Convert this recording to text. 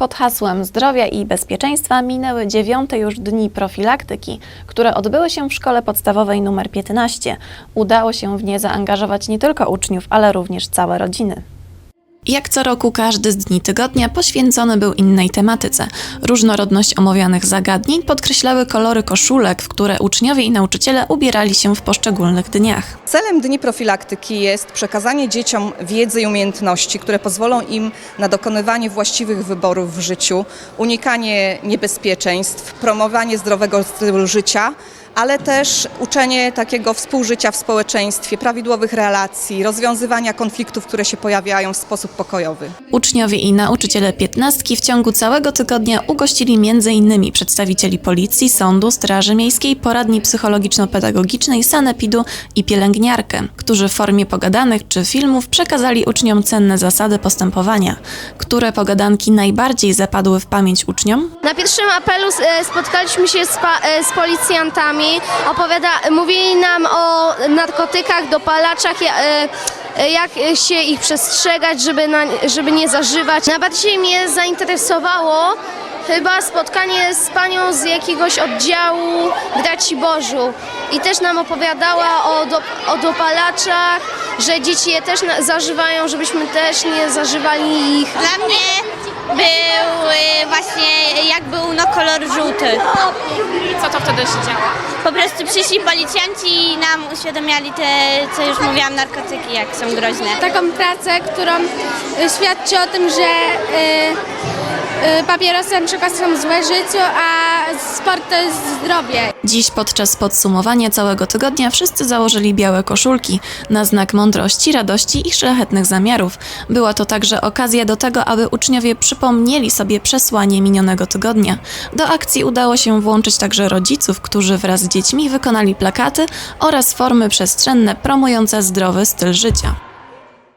Pod hasłem zdrowia i bezpieczeństwa minęły dziewiąte już dni profilaktyki, które odbyły się w szkole podstawowej nr 15. Udało się w nie zaangażować nie tylko uczniów, ale również całe rodziny. Jak co roku każdy z dni tygodnia poświęcony był innej tematyce. Różnorodność omawianych zagadnień podkreślały kolory koszulek, w które uczniowie i nauczyciele ubierali się w poszczególnych dniach. Celem Dni Profilaktyki jest przekazanie dzieciom wiedzy i umiejętności, które pozwolą im na dokonywanie właściwych wyborów w życiu, unikanie niebezpieczeństw, promowanie zdrowego stylu życia, ale też uczenie takiego współżycia w społeczeństwie, prawidłowych relacji, rozwiązywania konfliktów, które się pojawiają w sposób pokojowy. Uczniowie i nauczyciele piętnastki w ciągu całego tygodnia ugościli m.in. przedstawicieli policji, sądu, straży miejskiej, poradni psychologiczno-pedagogicznej, sanepidu i pielęgniarkę, którzy w formie pogadanych czy filmów przekazali uczniom cenne zasady postępowania. Które pogadanki najbardziej zapadły w pamięć uczniom? Na pierwszym apelu e, spotkaliśmy się z, e, z policjantami. Opowiada, mówili nam o narkotykach, dopalaczach, e, jak się ich przestrzegać, żeby, na, żeby nie zażywać. Najbardziej mnie zainteresowało chyba spotkanie z panią z jakiegoś oddziału Braci Bożu. I też nam opowiadała o, do, o dopalaczach, że dzieci je też zażywają, żebyśmy też nie zażywali ich. Dla mnie był kolor żółty. Co to wtedy się działo? Po prostu przyszli policjanci i nam uświadamiali te, co już mówiłam, narkotyki, jak są groźne. taką pracę, którą y, świadczy o tym, że y, przykład są złe życiu, a sport to jest zdrowie. Dziś podczas podsumowania całego tygodnia wszyscy założyli białe koszulki na znak mądrości, radości i szlachetnych zamiarów. Była to także okazja do tego, aby uczniowie przypomnieli sobie przesłanie minionego tygodnia. Do akcji udało się włączyć także rodziców, którzy wraz z dziećmi wykonali plakaty oraz formy przestrzenne promujące zdrowy styl życia.